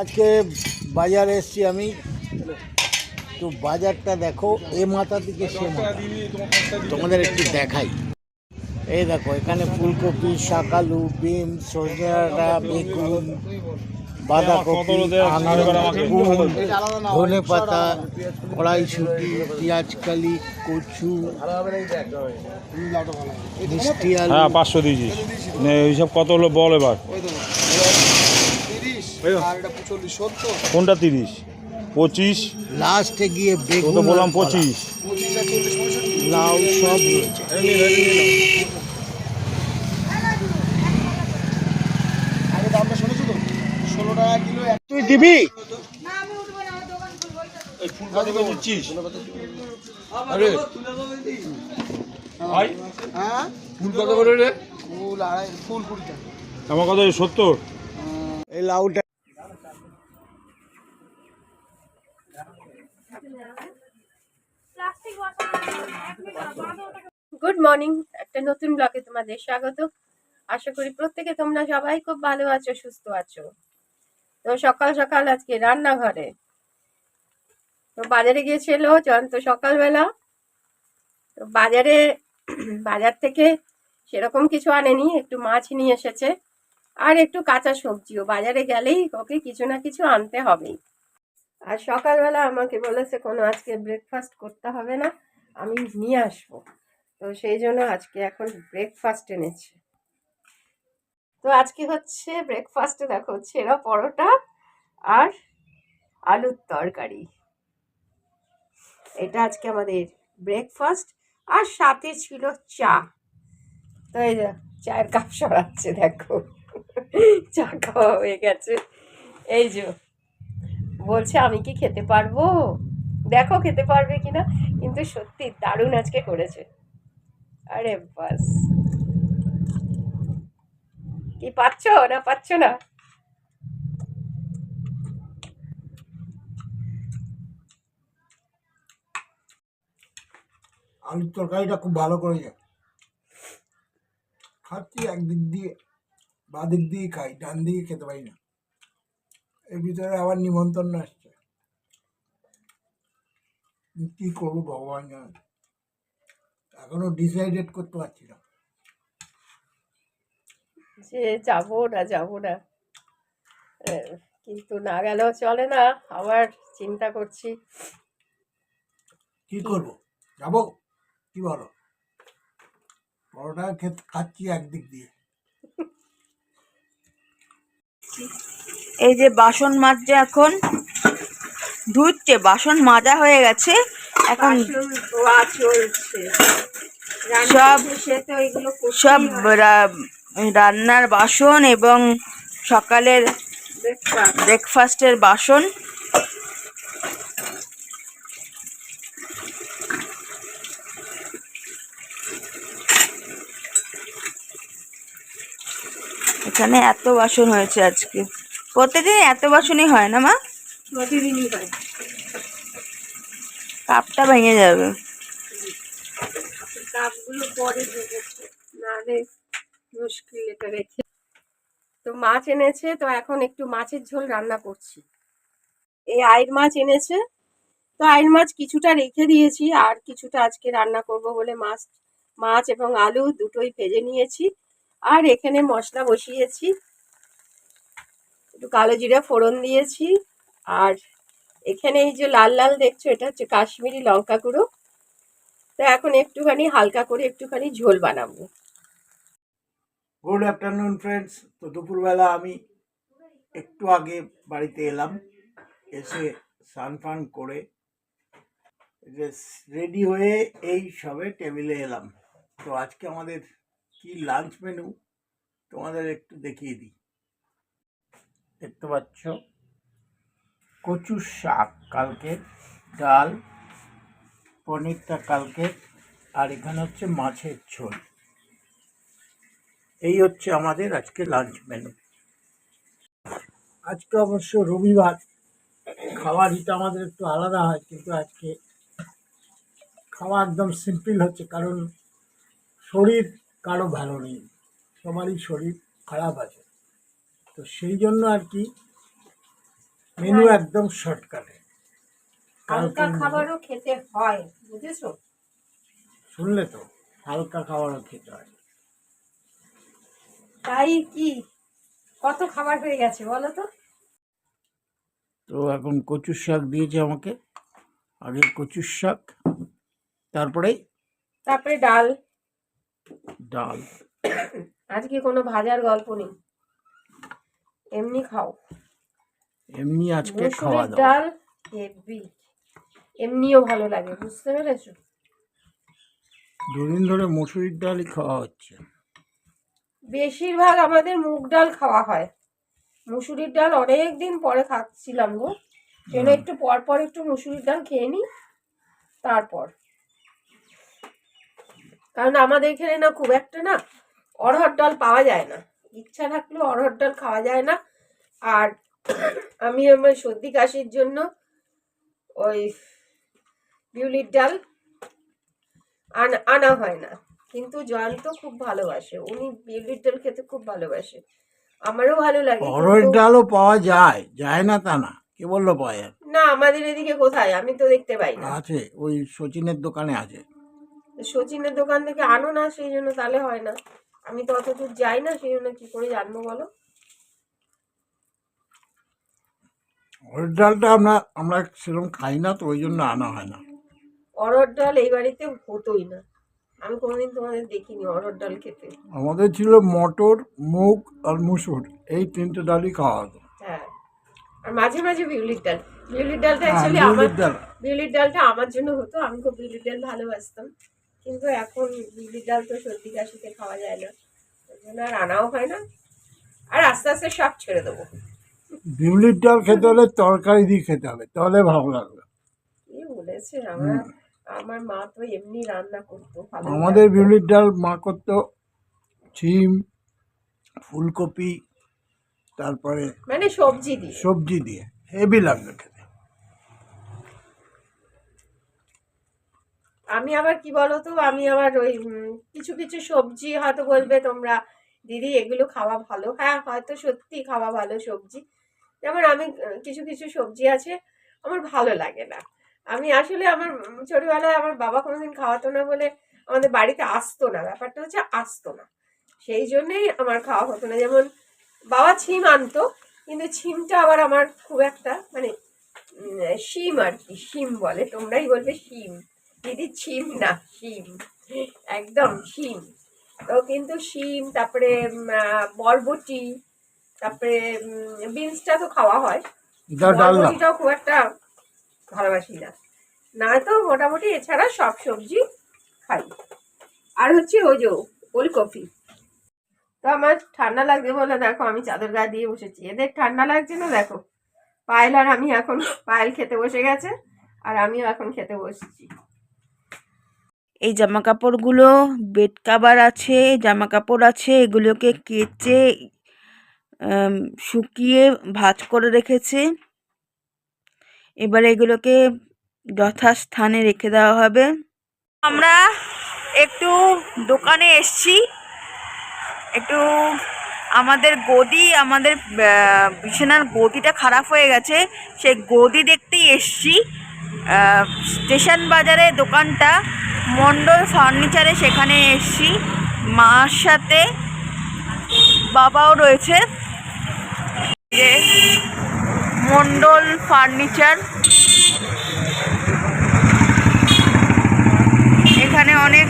আজকে বাজারে এসছি আমি। তো বাজারটা দেখো, এ মাথা থেকে সে তোমাদের একটু দেখাই। এই দেখো, এখানে ফুলকপি শাকালু বিম সজনে ডাঁটা, বেগুন, বাঁধাকপি ধনে পাতা, কড়াইশুটি পেঁয়াজকালি কচু, মিষ্টি আলু। হ্যাঁ পাঁচশো দিয়েছিস নে, এইসব কত হলো বল এবার। কোনটা তিরিশ? পঁচিশ? লাস্টে গিয়ে তো বেগুন বললাম পঁচিশ। লাউ সব রয়েছে। তুই দিবি? আমার কত সত্তর। এই লাউটা গুড মর্নিং একটা নতুন ব্লগে তোমাদের স্বাগত। আশা করি প্রত্যেকে তোমরা সবাই খুব ভালো আছো, সুস্থ আছো। তো সকাল সকাল আজকে রান্নাঘরে। তো বাজারে গিয়েছিল জয়ন্ত সকালবেলা। তো বাজারে, বাজার থেকে সেরকম কিছু আনেনি, একটু মাছ নিয়ে এসেছে। আর একটু কাঁচা সবজিও। বাজারে গেলেই ওকে কিছু না কিছু আনতে হবেই। আর সকালবেলা আমাকে বলেছে কোনো আজকে ব্রেকফাস্ট করতে হবে না। আমি নিয়ে আসব। তো সেই জন্য আজকে এখন ব্রেকফাস্ট এনেছে। তো আজকে হচ্ছে ব্রেকফাস্টে দেখো ছেঁড়া পরোটা আর আলুর তরকারি। এটা আজকে আমাদের ব্রেকফাস্ট আর সাথে ছিল চা। তো এই চায়ের কাপ সরাচ্ছে দেখো। চা খাওয়া হয়ে গেছে। এই যে বলছে আমি কি খেতে পারব? দেখো খেতে পারবে কিনা, কিন্তু সত্যি দারুণ আজকে করেছে। আরে বাস। কি পাচ্ছ না পাচ্ছ না? আলুর তরকারিটা খুব ভালো করে যায় খাচ্ছি একদিক দিয়ে, বা দিক দিয়ে খাই, ডান দিকে খেতে পারি না। এর ভিতরে আবার নিমন্ত্রণ আসছে। কি করব ভগবান জানে এখনও ডিসাইডেড করতে পারছি না। যে যাব না যাব না। কিন্তু না গেলেও চলে না। আবার চিন্তা করছি। কি করব? যাব? কি বলো? পরোটা খেত খাচ্ছি একদিক দিয়ে। এই যে বাসন মাজছে এখন। ধুচ্ছে বাসন মাজা হয়ে গেছে। এখন ধোয়া চলছে। সব- সব রান্নার বাসন এবং সকালের ব্রেকফাস্টের বাসন। এখানে এত বাসন হয়েছে আজকে। প্রতিদিন এত বাসনই হয় না মা? প্রতিদিনই হয়। কাপটা ভেঙে যাবে। কাপগুলো নাহলে মুশকিল এটা রেখে তো মাছ এনেছে, তো এখন একটু মাছের ঝোল রান্না করছি। এই আইর মাছ এনেছে, তো আইর মাছ কিছুটা রেখে দিয়েছি, আর কিছুটা আজকে রান্না করব বলে মাছ মাছ এবং আলু দুটোই ভেজে নিয়েছি। আর এখানে মশলা বসিয়েছি, একটু কালো জিরা ফোড়ন দিয়েছি, আর এখানে এই যে লাল লাল দেখছ, এটা হচ্ছে কাশ্মীরি লঙ্কা গুঁড়ো। তো এখন একটুখানি হালকা করে একটুখানি ঝোল বানাবো। গুড আফটারনুন ফ্রেন্ডস তো দুপুরবেলা আমি একটু আগে বাড়িতে এলাম। এসে স্নান ফান করে রেডি হয়ে এই সবে টেবিলে এলাম। তো আজকে আমাদের কি লাঞ্চ মেনু তোমাদের একটু দেখিয়ে দিই। দেখতে পাচ্ছ? কচু শাক কালকে, ডাল, পনিরটা কালকে, আর এখানে হচ্ছে মাছের ঝোল। এই হচ্ছে আমাদের আজকে লাঞ্চ মেনু আজকে অবশ্য রবিবার খাবার এটা আমাদের একটু আলাদা হয়, কিন্তু আজকে খাওয়া একদম সিম্পল হচ্ছে, কারণ শরীর কারও ভালো নেই, সবারই শরীর খারাপ আছে। তো সেই জন্য আর কি মেনু একদম শর্টকাটে। হালকা খাবারও খেতে হয় বুঝেছ? শুনলে তো হালকা খাবারও খেতে হয়। তাই কি? কত খাবার হয়ে গেছে বলো তো? তো এখন কচুর শাক দিয়েছে আমাকে। আগে কচুর শাক তারপরে তারপরে ডাল। ডাল। আজকে কোনো ভাজার গল্প নেই। এমনি খাও। এমনি আজকে খাওয়া দাওয়া ডাল হেভি। এমনিও ভালো লাগে বুঝতে পেরেছ? দুদিন ধরে মসুরির ডালই খাওয়া হচ্ছে। বেশিরভাগ আমাদের মুগ ডাল খাওয়া হয়। মুসুরির ডাল অনেক দিন পরে খাচ্ছিলাম গো। যেন একটু পর পর একটু মুসুরির ডাল খেয়ে নিই তারপর। কারণ আমাদের এখানে না খুব একটা না অরহর ডাল পাওয়া যায় না। ইচ্ছা থাকলেও অরহর ডাল খাওয়া যায় না। আর আমি আমার সর্দি কাশির জন্য ওই বিউলির ডাল আনা আনা হয় না। কিন্তু জয়ন্ত খুব ভালোবাসে। উনি বিউলির ডাল খেতে খুব ভালোবাসে। আমারও ভালো লাগে অরহর ডালও পাওয়া যায় যায় না তা না। কে বলল পাওয়া যায় না আমাদের এদিকে কোথায়? আমি তো দেখতে পাই না। আছে ওই সচিনের দোকানে আছে। সচিনের দোকান থেকে আনো না সেই জন্য তাহলে হয় না। আমি তো অত দূর যাই না সেই জন্য কি করে জানব বলো? অরহর ডালটা আমরা আমরা সেরকম খাই না তো ওই জন্য আনা হয় না। অরহর ডাল এই বাড়িতে হতোই না। আমি কোনোদিন তোমাদের দেখিনি অরহর ডাল খেতে। আমাদের ছিল মটর মুগ আর মুসুর এই তিনটে ডালই খাওয়া হতো। হ্যাঁ। আর মাঝে মাঝে বিউলির ডাল। বিউলির ডালটা অ্যাকচুয়ালি আমার ডাল। বিউলির ডালটা আমার জন্য হতো আমি খুব বিউলির ডাল ভালোবাসতাম। কিন্তু এখন বিউলির ডাল তো সর্দি কাশিতে খাওয়া যায় না। ওই জন্য আর আনাও হয় না। আর আস্তে আস্তে সব ছেড়ে দেবো। বিউলির ডাল খেতে হলে তরকারি দিয়ে খেতে হবে তাহলে ভালো লাগবে। কি বলেছে আমার? আমার মা তো এমনি রান্না করতো আমাদের বিউলির ডাল মা করতো শিম ফুলকপি তারপরে মানে সবজি দিয়ে। সবজি দিয়ে হেভি লাগবে খেতে। আমি আবার কি বলতো আমি আবার ওই কিছু কিছু সবজি হয়তো বলবে তোমরা দিদি এগুলো খাওয়া ভালো। হ্যাঁ হয়তো সত্যি খাওয়া ভালো সবজি। যেমন আমি কিছু কিছু সবজি আছে, আমার ভালো লাগে না। আমি আসলে আমার ছোটবেলায় আমার বাবা কোনোদিন খাওয়াতো না বলে আমাদের বাড়িতে আসতো না, ব্যাপারটা হচ্ছে আসতো না। সেই জন্যেই আমার খাওয়া হতো না। যেমন বাবা ছিম আনতো, কিন্তু ছিমটা আবার আমার খুব একটা মানে শিম আর কি, শিম বলে, তোমরাই বলবে শিম। দিদি ছিম না, শিম। একদম শিম। তো কিন্তু শিম, তারপরে বরবটি তারপরে বিনসটা তো খাওয়া হয়। বরবটিটাও খুব একটা ভালোবাসি না। না তো মোটামুটি এছাড়া সব সবজি খাই। আর হচ্ছে ওই যে ওলকপি। তো আমার ঠান্ডা লাগছে বলে দেখো আমি চাদর গায়ে দিয়ে বসেছি। এদের ঠান্ডা লাগছে না দেখো। পায়েল আর আমি এখন পায়েল খেতে বসে গেছে আর আমিও এখন খেতে বসছি। এই জামা কাপড়গুলো বেড কাভার আছে জামা কাপড় আছে এগুলোকে কেচে শুকিয়ে ভাঁজ করে রেখেছে। এবার এগুলোকে যথাস্থানে রেখে দেওয়া হবে। আমরা একটু দোকানে এসছি। একটু আমাদের গদি, আমাদের বিছানার গদিটা খারাপ হয়ে গেছে। সেই গদি দেখতেই এসছি। স্টেশন বাজারে দোকানটা মণ্ডল ফার্নিচারে সেখানে এসছি। মার সাথে বাবাও রয়েছে। যে মণ্ডল ফার্নিচার। এখানে অনেক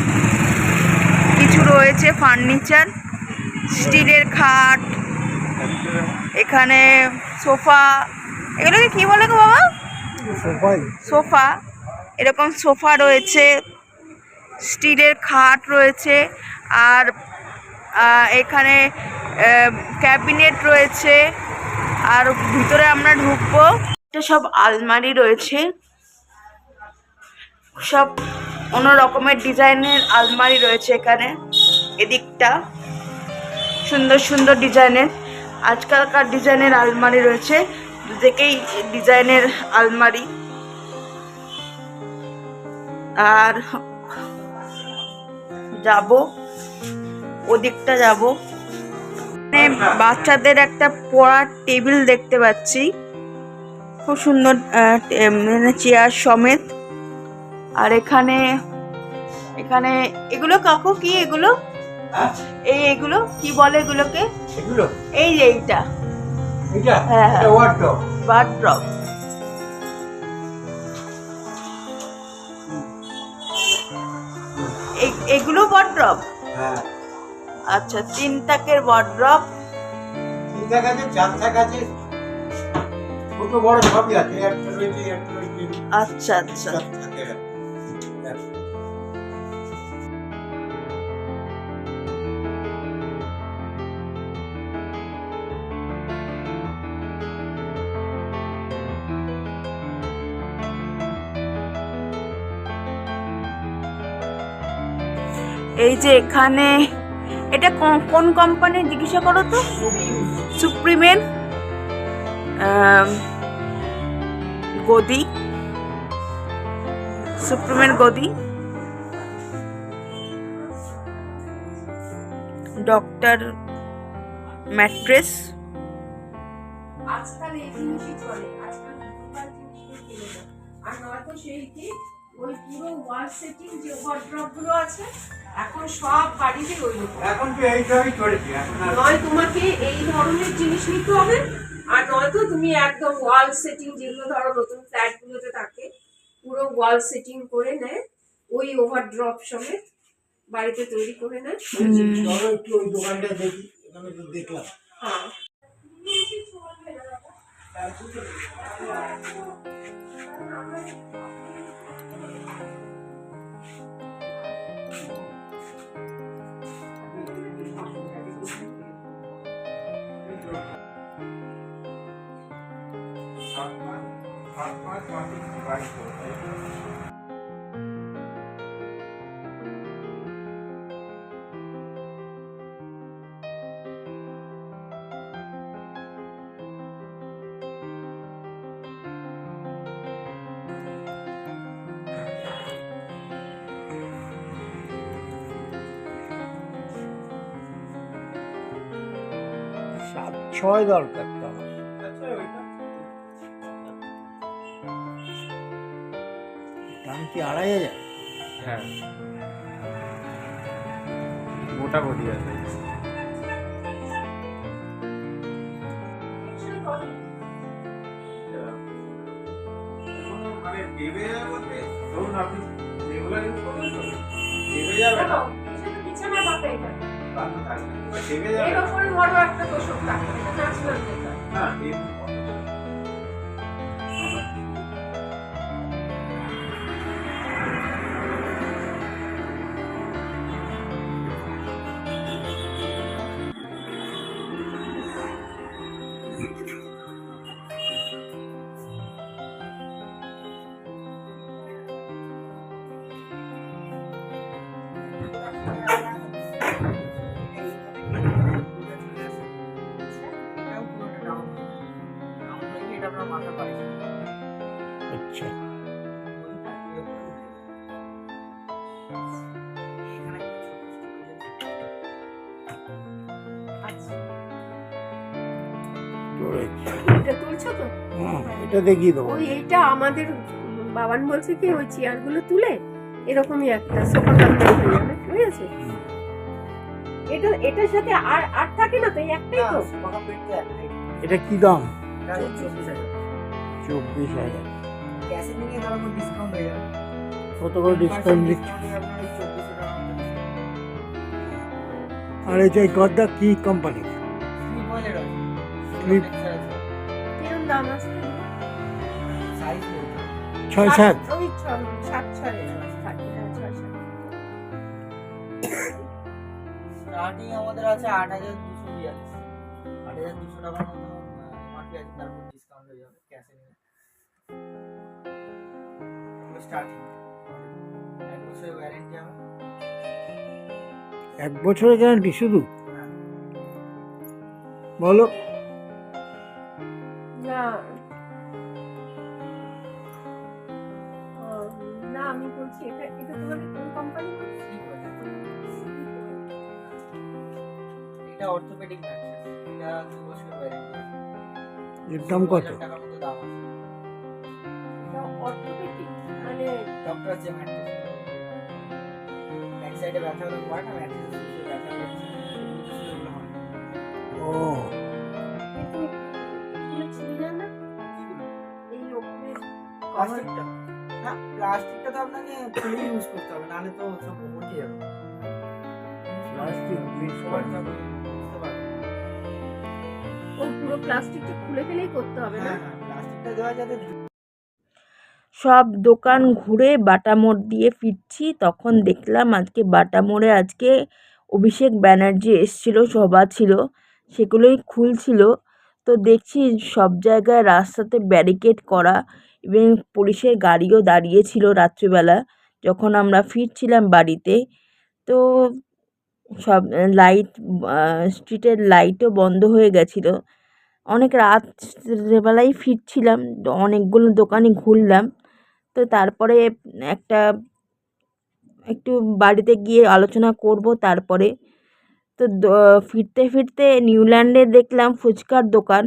কিছু রয়েছে ফার্নিচার স্টিলের খাট এখানে সোফা এগুলোকে কি বলে গো বাবা সোফা এরকম সোফা রয়েছে স্টিলের খাট রয়েছে আর এখানে ক্যাবিনেট রয়েছে। আর ভিতরে আমরা ঢুকবো। এটা সব আলমারি রয়েছে। সব অন্য রকমের ডিজাইনের আলমারি রয়েছে এখানে, এদিকটা। সুন্দর সুন্দর ডিজাইনের, আজকালকার ডিজাইনের আলমারি রয়েছে। দুদিকেই ডিজাইনের আলমারি। আর যাব, ওদিকটা যাব। বাচ্চাদের একটা পড়ার টেবিল দেখতে পাচ্ছি। খুব সুন্দর মানে চেয়ার সমেত। আর এখানে এখানে এগুলো কাকু কি এগুলো? এই এগুলো কি বলে এগুলোকে? এগুলো? এই যে এইটা। হ্যাঁ, হ্যাঁ। ওয়ার্ড্রপ এগুলো হ্যাঁ। আচ্ছা তিন তাকের বাথড্রপ তিনটা গাছে চারটা গাছে ছোট বড় সবই আছে একটা রয়েছে একটা রয়েছে আচ্ছা আচ্ছা। এই যে এখানে এটা কোন- কোম্পানির জিজ্ঞাসা করো তো? সুপ্রিমের গদি সুপ্রিমের গদি ডক্টর ম্যাট্রেস আজকাল এই জিনিসই চলে। আজকাল আর নয়তো সেই কি ওই পুরো ওয়াল সেটিং যে ওয়ার্ড্রপগুলো আছে এখন সব বাড়িতে ওই এখন তো এই সবই চলেছে নয় তোমাকে এই ধরনের জিনিস নিতে হবে আর নয়তো তুমি একদম ওয়াল সেটিং যেগুলো ধরো নতুন ফ্ল্যাট গুলোতে থাকে পুরো ওয়াল সেটিং করে নেয় ওই ওভারড্রপ সমেত বাড়িতে তৈরি করে নেয় চলো একটু ওই দোকানটা দেখি এখানে তো দেখলাম। হ্যাঁ। সাত ছয় দরকার তো আমার। দাম কি আড়াই হাজার? হ্যাঁ। মোটামুটি আছে। মানে দেবে বলতে ধরুন আপনি রেগুলার ইউজ করবেন তো? দেবে যাবে না না বড় একটা তোষক এটা ন্যাচারাল যেটা। না আচ্ছা। এটা তুলছো তো? হুম, এটা দেখিয়ে দেবো। ওই এইটা আমাদের বাবান বলছে কি ওই চেয়ারগুলো তুলে এরকমই একটা সোফা কাউন্টার হয়ে যাবে ঠিক আছে? এটা এটার সাথে আর আর থাকে না তো একটাই তো? এটা কি দাম? চব্বিশ হাজার কত করে ডিসকাউন্ট দিচ্ছে? আর এই যে গদ্দা কি কোম্পানি ছয় সাত স্টার্টিং আমাদের আছে আট হাজার দুশো বিয়াল্লিশ। আট হাজার দুশো টাকার মতো তারপর স্টার্টিং। এক বছরের ওয়ারেন্টি হবে এক বছরের গ্যারান্টি শুধু? বলো। না। না আমি বলছি এটা এটা তোমাদের কোন কোম্পানি এটা অর্থোপেডিক ম্যাট্রেস এটা দু বছরের ওয়ারেন্টি এর দাম কত? প্লাস্টিকটা। না প্লাস্টিকটা তো আপনাকে খুলে ইউজ করতে হবে নাহলে তো সব উঠে যাবে। প্লাস্টিক পুরো প্লাস্টিকটা খুলে ফেলেই করতে হবে না? হ্যাঁ হ্যাঁ প্লাস্টিকটা দেওয়া যাতে সব দোকান ঘুরে বাটা মোড় দিয়ে ফিরছি তখন দেখলাম আজকে বাটা মোড়ে আজকে অভিষেক ব্যানার্জি এসেছিল সভা ছিল সেগুলোই খুলছিল। তো দেখছি সব জায়গায় রাস্তাতে ব্যারিকেড করা এবং পুলিশের গাড়িও দাঁড়িয়েছিল রাত্রিবেলা যখন আমরা ফিরছিলাম বাড়িতে। তো সব লাইট স্ট্রিটের লাইটও বন্ধ হয়ে গেছিল। অনেক রাত্রেবেলাই ফিরছিলাম, অনেকগুলো দোকানে ঘুরলাম। তো তারপরে একটা, একটু বাড়িতে গিয়ে আলোচনা করব তারপরে। তো ফিরতে ফিরতে নিউল্যান্ডে দেখলাম ফুচকার দোকান।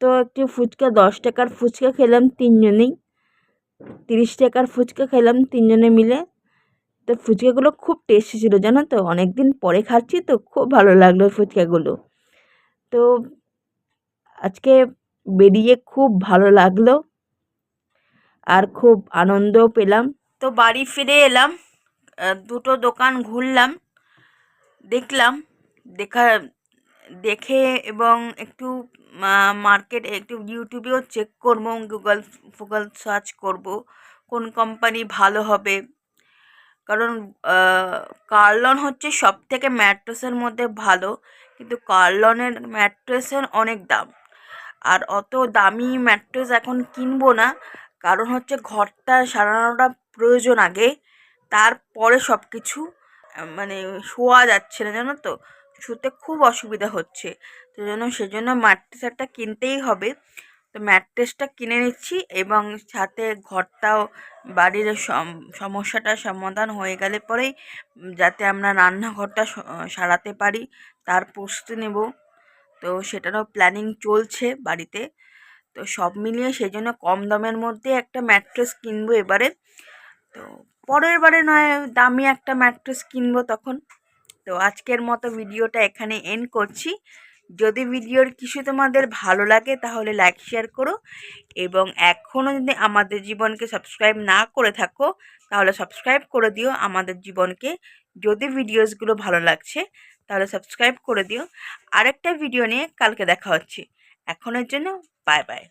তো একটি ফুচকা, দশ টাকার ফুচকা খেলাম তিনজনেই। তিরিশ টাকার ফুচকা খেলাম তিনজনে মিলে। তো ফুচকাগুলো খুব টেস্টি ছিল, জানো তো? অনেক দিন পরে খাচ্ছি তো খুব ভালো লাগল ফুচকাগুলো। তো আজকে বেরিয়ে খুব ভালো লাগল আর খুব আনন্দও পেলাম। তো বাড়ি ফিরে এলাম দুটো দোকান ঘুরলাম, দেখলাম, দেখা, দেখে এবং একটু মার্কেট একটু ইউটিউবেও চেক করব গুগল ফুগল সার্চ করব, কোন কোম্পানি ভালো হবে। কারণ কার্লন হচ্ছে সব থেকে ম্যাট্রেসের মধ্যে ভালো, কিন্তু কার্লনের ম্যাট্রেসের অনেক দাম। আর অত দামি ম্যাট্রেস এখন কিনবো না, কারণ হচ্ছে ঘরটা সারানোটা প্রয়োজন আগে, তারপরে সব কিছু মানে শোয়া যাচ্ছে না, জানো তো? শুতে খুব অসুবিধা হচ্ছে। তো জন্য সেজন্য ম্যাট্রেস একটা কিনতেই হবে। তো ম্যাট্রেসটা কিনে নিচ্ছি এবং সাথে ঘরটাও, বাড়ির সম- সমস্যাটার সমাধান হয়ে গেলে পরেই যাতে আমরা রান্নাঘরটা সারাতে পারি, তার প্রস্তুতি নেব। তো সেটারও প্ল্যানিং চলছে বাড়িতে। তো সব মিলিয়ে সেই জন্য কম দামের মধ্যে একটা ম্যাট্রেস কিনবো এবারে। তো পরের বারে নয়, দামি একটা ম্যাট্রেস কিনবো তখন। তো আজকের মতো ভিডিওটা এখানে এন্ড করছি। যদি ভিডিওর কিছু তোমাদের ভালো লাগে, তাহলে লাইক শেয়ার করো। এবং এখনও যদি আমাদের জীবনকে সাবস্ক্রাইব না করে থাকো, তাহলে সাবস্ক্রাইব করে দিও আমাদের জীবনকে। যদি ভিডিওসগুলো ভালো লাগছে, তাহলে সাবস্ক্রাইব করে দিও। আরেকটা ভিডিও নিয়ে কালকে দেখা হচ্ছে। এখনের জন্য বাই বাই